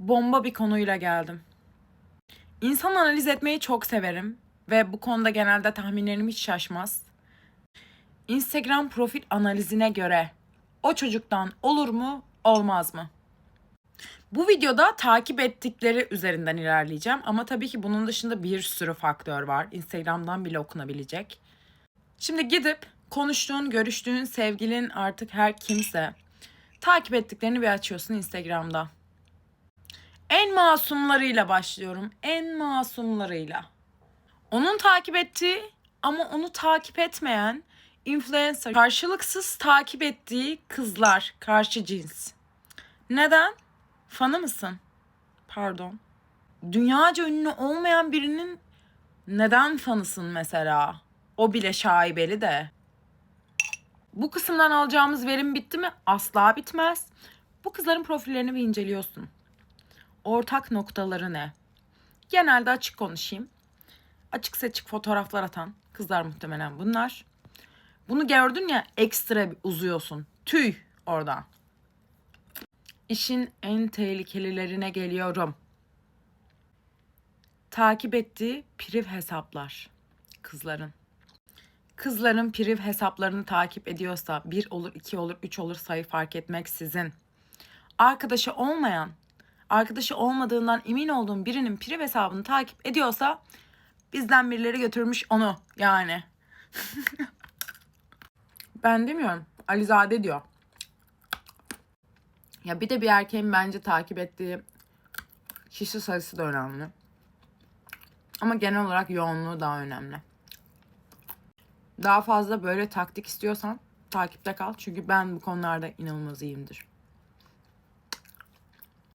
bomba bir konuyla geldim. İnsan analiz etmeyi çok severim ve bu konuda genelde tahminlerim hiç şaşmaz. Instagram profil analizine göre o çocuktan olur mu, olmaz mı? Bu videoda takip ettikleri üzerinden ilerleyeceğim ama tabii ki bunun dışında bir sürü faktör var. Instagram'dan bile okunabilecek. Şimdi gidip konuştuğun, görüştüğün sevgilin artık her kimse takip ettiklerini bir açıyorsun Instagram'da. En masumlarıyla başlıyorum. En masumlarıyla. Onun takip ettiği ama onu takip etmeyen influencer karşılıksız takip ettiği kızlar karşı cins. Neden? Fanı mısın? Pardon. Dünyaca ünlü olmayan birinin neden fanısın mesela? O bile şaibeli de. Bu kısımdan alacağımız verim bitti mi? Asla bitmez. Bu kızların profillerini bir inceliyorsun. Ortak noktaları ne? Genelde açık konuşayım. Açık seçik fotoğraflar atan kızlar muhtemelen bunlar. Bunu gördün ya ekstra uzuyorsun. Tüy oradan. İşin en tehlikelilerine geliyorum. Takip ettiği priv hesaplar kızların. Kızların priv hesaplarını takip ediyorsa bir olur, iki olur, üç olur sayı fark etmeksizin. Arkadaşı olmayan, arkadaşı olmadığından emin olduğum birinin priv hesabını takip ediyorsa bizden birileri götürmüş onu yani. ben demiyorum. Alizade diyor. Ya bir de bir erkeğin bence takip ettiği kişi sayısı da önemli. Ama genel olarak yoğunluğu daha önemli. Daha fazla böyle taktik istiyorsan takipte kal. Çünkü ben bu konularda inanılmaz iyiyimdir.